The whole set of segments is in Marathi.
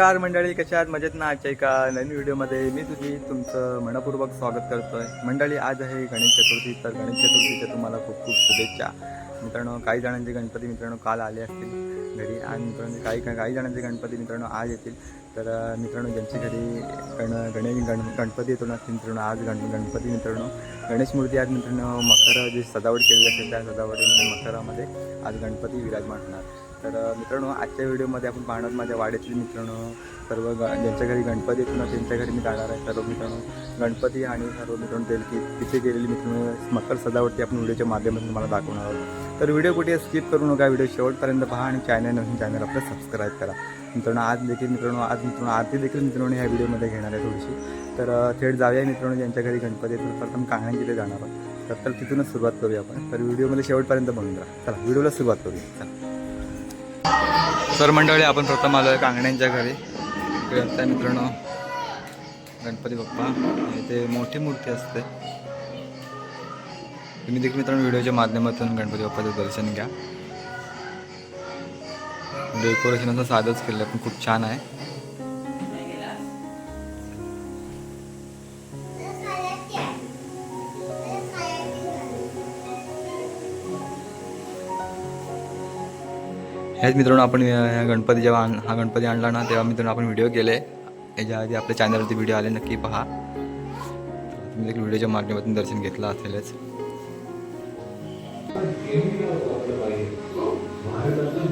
नमस्कार मंडळी कशा आहात? मजेत ना? आजच्या एका नवीन व्हिडिओमध्ये मी तुझी तुमचं मनपूर्वक स्वागत करतोय. मंडळी आज आहे गणेश चतुर्थी. तर गणेश चतुर्थीच्या तुम्हाला खूप खूप शुभेच्छा. मित्रांनो काही जणांचे गणपती मित्रांनो काल आले असतील घरी आणि मित्रांनो काही काही जणांचे गणपती मित्रांनो आज येतील. तर मित्रांनो ज्यांच्या घरी गण गणेश गण गणपती येतो ना मित्रांनो आज गण गणपती मित्रांनो गणेश मूर्ती आज मित्रांनो मकर जी सजावट केलेली असेल त्या सजावटीमध्ये मकरामध्ये आज गणपती विराजमान होणार. तर मित्रांनो आजच्या व्हिडिओमध्ये आपण पाहणार माझ्या वाड्यातील मित्रांनो सर्व ग ज्यांच्या घरी गणपती येतो ना त्यांच्या घरी मी जाणार आहे. सर्व मित्रांनो गणपती आणि सर्व मित्रांनो तेलकी तिथे गेलेली मित्रांनो मकर सजावटी आपण व्हिडिओच्या माध्यमातून मला दाखवणार आहोत. तर व्हिडिओ कुठे स्किप करू नका. व्हिडिओ शेवटपर्यंत पहा आणि चॅनल नवीन चॅनल आपलं सबस्क्राईब करा. मित्रांनो आज देखील मित्रांनो आज मित्रांनो आरती देखील मित्रांनो ह्या व्हिडिओमध्ये घेणार आहे थोडीशी. तर थेट जाऊया मित्रांनो ज्यांच्या घरी गणपती येतो प्रथम कांगण्या तिथे जाणार आहोत. तर तर तिथूनच सुरुवात करूया आपण. तर व्हिडिओमध्ये शेवटपर्यंत बनून राहा. चला व्हिडिओला सुरुवात करूया. चला. तर मंडळी आपण प्रथम आलो आहे कांगण्यांच्या घरी. त्या आता मित्रांनो? गणपती बाप्पा. इथे मोठी मूर्ती असते. तुम्ही देखील मित्रांनो व्हिडिओच्या माध्यमातून गणपती बाप्पाचं दर्शन घ्या. डेकोरेशन असं साधंच केलं पण खूप छान आहे. ह्याच मित्रांनो आपण ह्या गणपती जेव्हा हा गणपती आणला ना तेव्हा मित्रांनो आपण व्हिडिओ केले. याच्या आधी आपल्या चॅनलवरती व्हिडिओ आले नक्की पहा. तुम्ही देखील व्हिडिओच्या माध्यमातून दर्शन घेतलं असेलच. भारताचं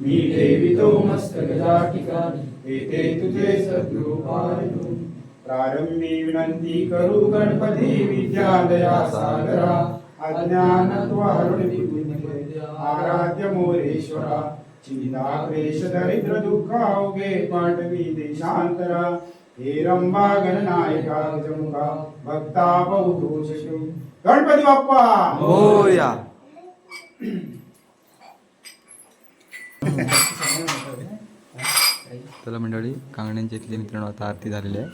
मी ठेवितो मस्तक जा ठिकाणी तुझे सद्रूपाय प्रारंभी विनंती करू गणपती विद्यालया सागरा अज्ञान आराध्य मोरेश्वरा. चिंता दरिद्र दुःखा उगे पांडवी देशांतरा. हे रंबा गणनायका गजमुखा भक्ता बहुदोष गणपती बाप्पा! हो या. चला मंडळी कांगण्यांच्या इथले मित्रांनो आता आरती झालेली आहे.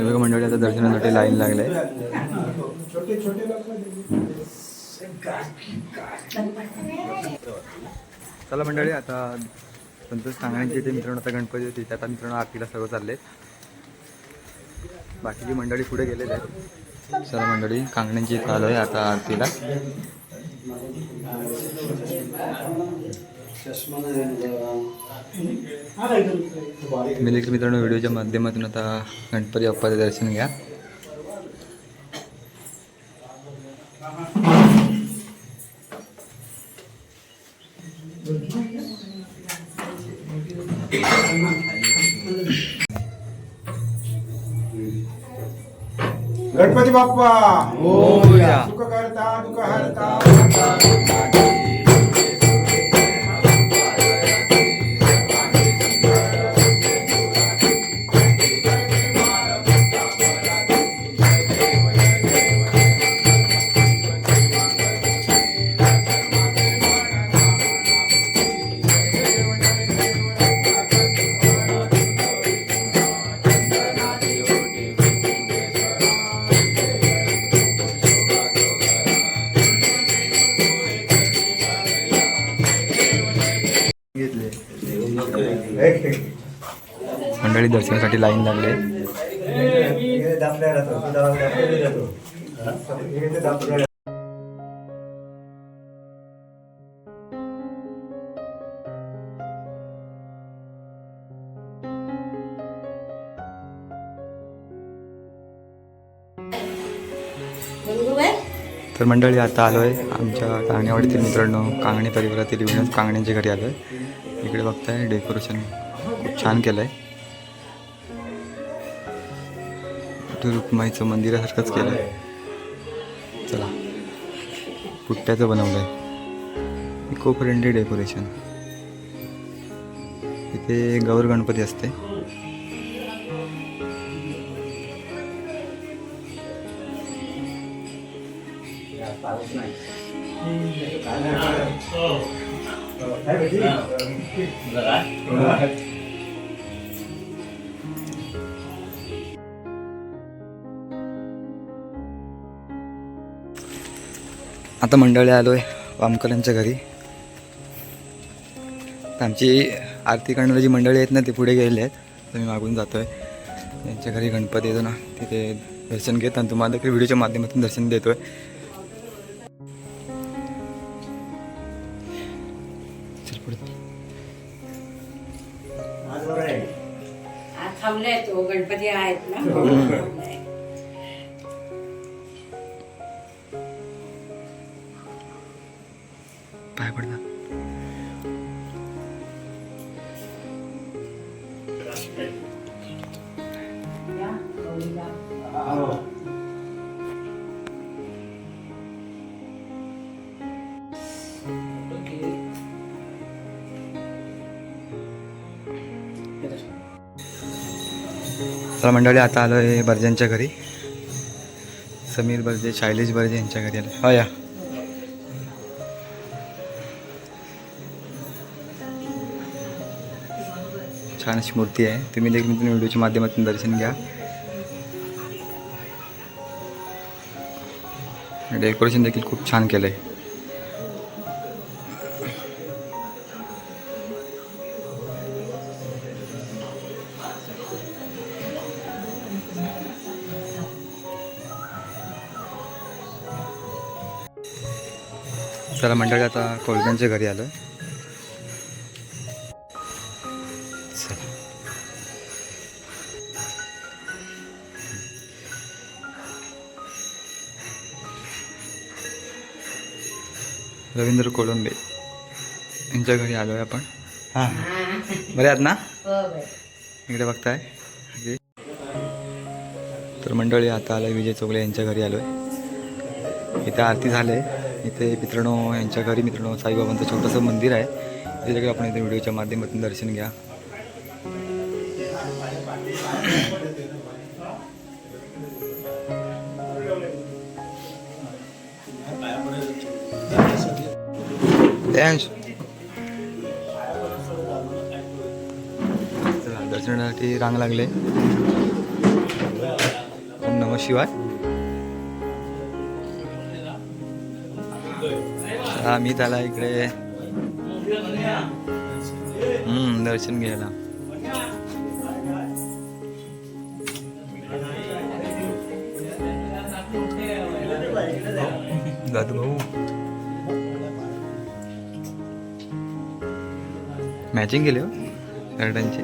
बघा मंडळी आता दर्शनासाठी लाईन लागले. चला मंडळी आता पण संतोष सांगण्याचे ते मित्रांनो आता गणपती होती त्या आता मित्रांनो आरतीला सर्व चालले बाकीची मंडळी पुढे गेलेले आहेत. सर्व मंडळी कांगण्यांची इथं आलो आहे आता आरतीला. मी देखील मित्रांनो व्हिडिओच्या माध्यमातून आता गणपती बाप्पाचं दर्शन घ्या. बाप्पा मोरया. सुख करता दुःख हरता मंडळी दर्शनासाठी लाईन लागले. तर मंडळी आता आलो आहे आमच्या कांगणेवाडीतील मित्रांनो कांगणे परिवारातील विनोद कांगण्यांच्या घरी आलो आहे इकडे बघताय डेकोरेशन खूप छान केलं आहे विठ्ठल रुक्माईचं मंदिरासारखंच केलं आहे. चला. पुट्ट्याचं बनवलं आहे इको फ्रेंडली डेकोरेशन इथे गौर गणपती असते. आता मंडळी आलो आहे वामकरांच्या घरी. आमची आरती करणारी जी मंडळी आहेत ना ते पुढे गेलेले आहेत. तर मी मागून जातो आहे त्यांच्या घरी गणपती येतो ना तिथे दर्शन घेत आणि तुम्हाला देखील व्हिडिओच्या माध्यमातून दर्शन देतो आहे या, गौरीला. चला मंडळी आता आलो आहे बर्जांच्या घरी. समीर बर्जे शैलेश बर्जे यांच्या घरी आलो हो या. छान अशी मूर्ती आहे. तुम्ही देखील मित्रांनो व्हिडिओच्या माध्यमातून दर्शन घ्या. डेकोरेशन देखील खूप छान केलं आहे चला मंडळी आता कोळग्यांच्या घरी आलं रवींद्र कोळंबे यांच्या घरी आलो आहे आपण. हां. बरे आहात ना? हो. इकडे बघताय. तर मंडळी आता आलं विजय चोगले यांच्या घरी आलो आहे इथे आरती झाले इथे मित्रांनो यांच्या घरी मित्रांनो साईबाबांचं छोटंसं मंदिर आहे. ते देखील आपण इथे व्हिडिओच्या माध्यमातून दर्शन घ्या. चला दर्शनासाठी रांग लागले. ओम नम शिवाय. हा मी त्याला इकडे हम्म दर्शन घ्यायला. दादू भाऊ. मॅचिंग केली हो शर्टांची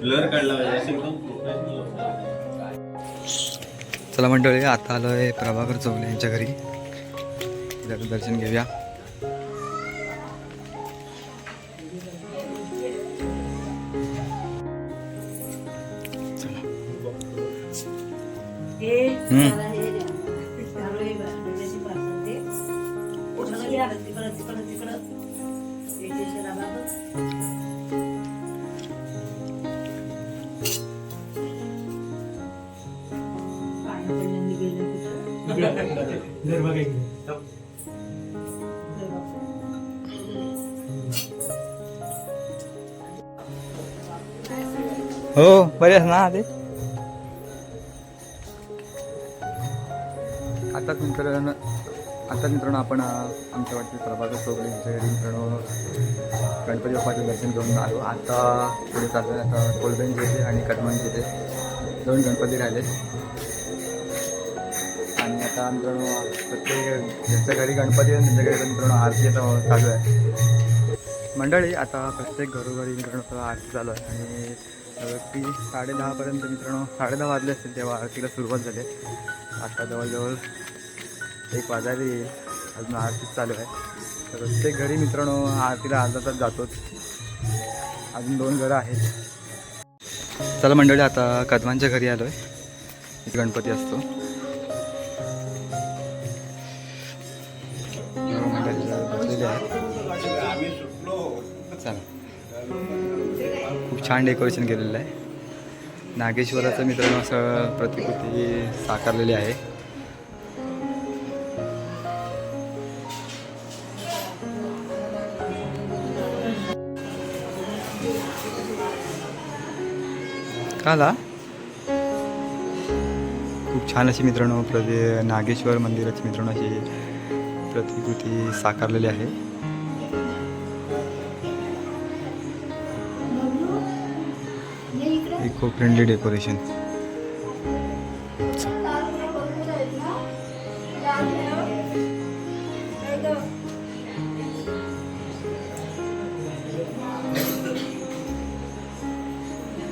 ब्लर काढला पाहिजे असं एकदम प्रोफेशनल चला मंडळी आता आलो आहे प्रभाकर चौगले यांच्या घरी दर्शन घेऊया चला. हम्म. हो बरेच ना ते आता मित्रांनो आता मित्रांनो आपण आमच्या वाटते प्रभाकर चौगले यांच्या घरी मित्रांनो गणपती बाप्पाचं दर्शन घेऊन आलो. आता पुढे चालू आहे आता कोलबेन इथे आणि कटमन इथे दोन गणपती राहिले. आणि आता मित्रांनो प्रत्येक ज्यांच्या घरी गणपती आहे त्यांच्या घरी मित्रांनो आरती आता चालू आहे. मंडळी आता प्रत्येक घरोघरी मित्रांनो आरती चालू आहे. आणि ती साडे दहापर्यंत मित्रांनो साडे दहा वाजले असतील तेव्हा आरतीला सुरुवात झाली. आता जवळजवळ एक वाजायला येईल. अजून आरतीच चालू आहे. तर प्रत्येक घरी मित्रांनो आरतीला अर्धा तास जातोच. अजून दोन घरं आहेत. चला मंडळी आता कदमांच्या घरी आलो आहे गणपती असतो. छान डेकोरेशन केलेलं आहे. नागेश्वराचं मित्रांनो असं प्रतिकृती साकारलेली आहे. काला? खूप छान अशी मित्रांनो प्रति नागेश्वर मंदिराची मित्रांनो अशी प्रतिकृती साकारलेली आहे. Eco friendly decoration.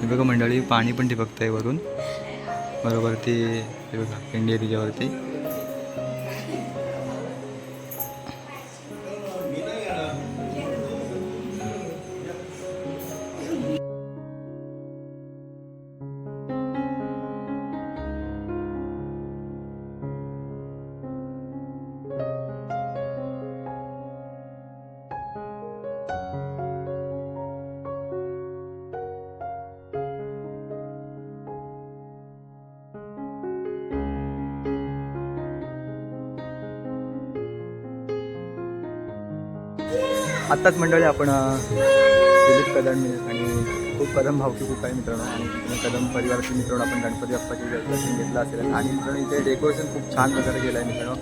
बघा मंडळी पाणी पण ठिबकतंय वरून. बरोबर ती बघा पेंडी आहे तिच्यावरती. आत्ताच मंडळी आपण दिलीप कदम आणि खूप कदम भावकी खूप आहे मित्रांनो आणि कदम परिवारातील मित्रांनो आपण गणपती बाप्पाचे दर्शन घेतलं असेल. आणि मित्रांनो इथे डेकोरेशन खूप छान प्रकारे केलं आहे मित्रांनो.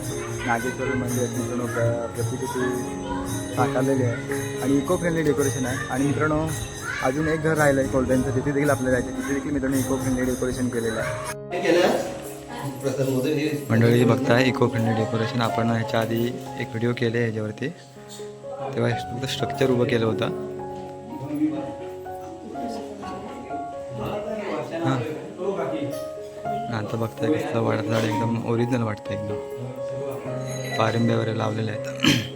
नागेश्वर मंदिर मित्रांनो प्र प्रतिकृती साकारलेली आहे. आणि इको फ्रेंडली डेकोरेशन आहे. आणि मित्रांनो अजून एक घर राहिलं आहे कोलड्यांचं तिथे देखील आपल्याला जायचं तिथे देखील मित्रांनो इको फ्रेंडली डेकोरेशन केलेलं आहे. मंडळी बघताय इको फ्रेंडली डेकोरेशन आपण ह्याच्या आधी एक व्हिडिओ केले ह्याच्यावरती. तेव्हा फक्त स्ट्रक्चर उभं केलं होतं. हां. आता बघताय कसं वाढत झाड एकदम ओरिजिनल वाटतं एकदम. पारंब्यावर वगैरे लावलेले आहेत.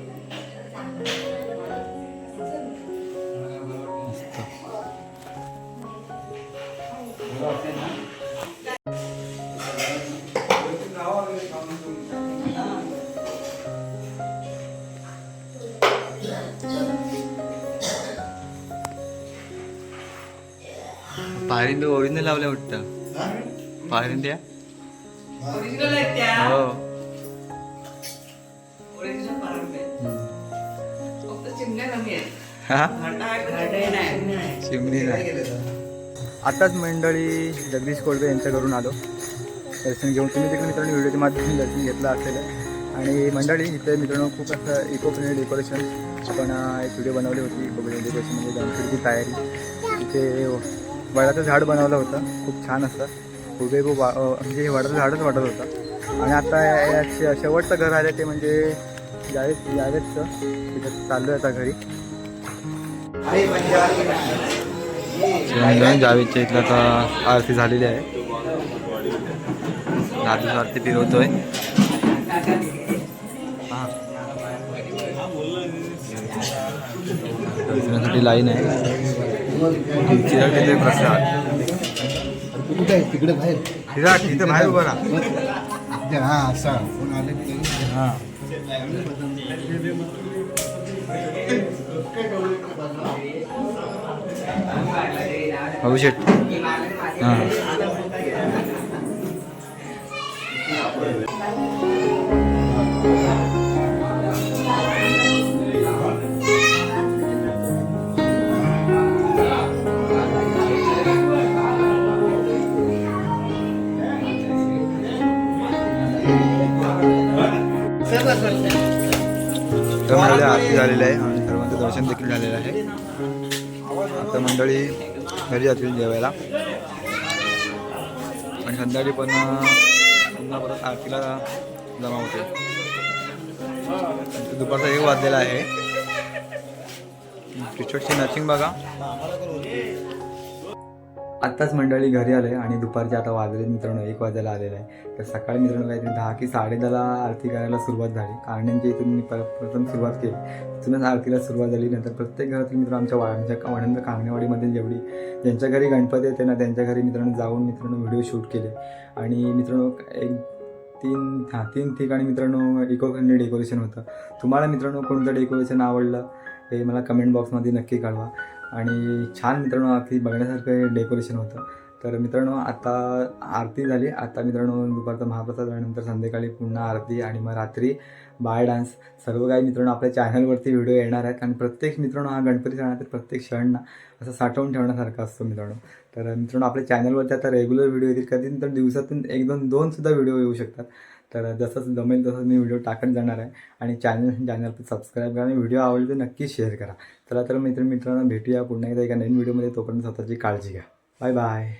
पारिंद ओरिजिनल लावल्या वाटतं. पारिंद्या ओरिजिनल आहेत त्या. हो. ओरिजिनल पारंबे फक्त चिमण्या कमी आहेत. हा? घरटे नाही. चिमणी नाही. आताच मंडळी जगदीश कोळबे यांच्या घरून आलो. दर्शन घेऊन तुम्ही देखील मित्रांनो व्हिडिओच्या माध्यमातून दर्शन घेतलं असेल. आणि मंडळी इथे मित्रांनो खूप असं इको फ्रेंडली डेकोरेशन आपण एक व्हिडिओ बनवली होती इको फ्रेंडली डेकोरेशन म्हणजे गणपतीची तयारी. इथे वडाचं झाड बनवलं होतं. खूप छान असतं उभे खूप वा- म्हणजे हे वडाचं झाडच वाटत होतं. आणि आता या शे- शेवटचं घर आलं ते म्हणजे जावेद जावेदचं. तिथं चाललं आता घरी. जावेदच्या इथलं आता आरती झालेली आहे. दादू आरती फिरवतोय हां. लाईन आहे. तिथे प्रसाद कुठे आहे? तिकडे बाहेर. तिथे बाहेर उभं राहा. हा असा. कोण आले हां. भाऊ शेट हां. तर मंडळी आरती झालेली आहे. आणि सर्वांचं दर्शन देखील झालेलं आहे. आता मंडळी घरी जातील जेवायला. आणि संध्याकाळी पण पुन्हा परत आरतीला जमा होते दुपारचा एक वाजलेला आहे. क्रिकेटची मॅचिंग बघा. आत्ताच मंडळी घरी आले आणि दुपारचे आता वाजले मित्रांनो एक वाजायला आलेलं आहे. तर सकाळी मित्रांनो काहीतरी दहा की साडे दहाला आरती करायला सुरुवात झाली. कारण्यांच्या इथून मी प्रथम सुरुवात केली. तिथूनच आरतीला सुरुवात झाली. नंतर प्रत्येक घरातील मित्र आमच्या वा आमच्या वाणंद जेवढी ज्यांच्या घरी गणपती येते ना त्यांच्या घरी मित्रांनो जाऊन मित्रांनो व्हिडिओ शूट केले. आणि मित्रांनो एक तीन हां तीन ठिकाणी मित्रांनो इको डेकोरेशन होतं. तुम्हाला मित्रांनो कोणतं डेकोरेशन आवडलं? हे मला कमेंट बॉक्समध्ये नक्की कळवा. आणि छान मित्रांनो अगदी बघण्यासारखं डेकोरेशन होतं. तर मित्रांनो आता आरती झाली. आता मित्रांनो दुपारचा महाप्रसाद झाल्यानंतर संध्याकाळी पुन्हा आरती आणि मग रात्री बाय डान्स सर्व काही मित्रांनो आपल्या चॅनलवरती व्हिडिओ येणार आहेत. आणि प्रत्येक मित्रांनो हा गणपती सणातील प्रत्येक क्षण ना असं साठवून ठेवण्यासारखा असतो मित्रांनो. तर मित्रांनो आपल्या चॅनलवरती आता रेग्युलर व्हिडिओ येतील. कधी तर दिवसातून एक दोन दोनसुद्धा व्हिडिओ येऊ शकतात. तर जसंच जमेल तसंच मी व्हिडिओ टाकत जाणार आहे. आणि चॅनल चॅनल सबस्क्राईब करा आणि व्हिडिओ आवडले तर नक्की शेअर करा. चला तर मित्र मित्रांनो भेटूया पुन्हा एकदा एका नवीन व्हिडिओमध्ये तोपर्यंत स्वतःची काळजी घ्या. Bye bye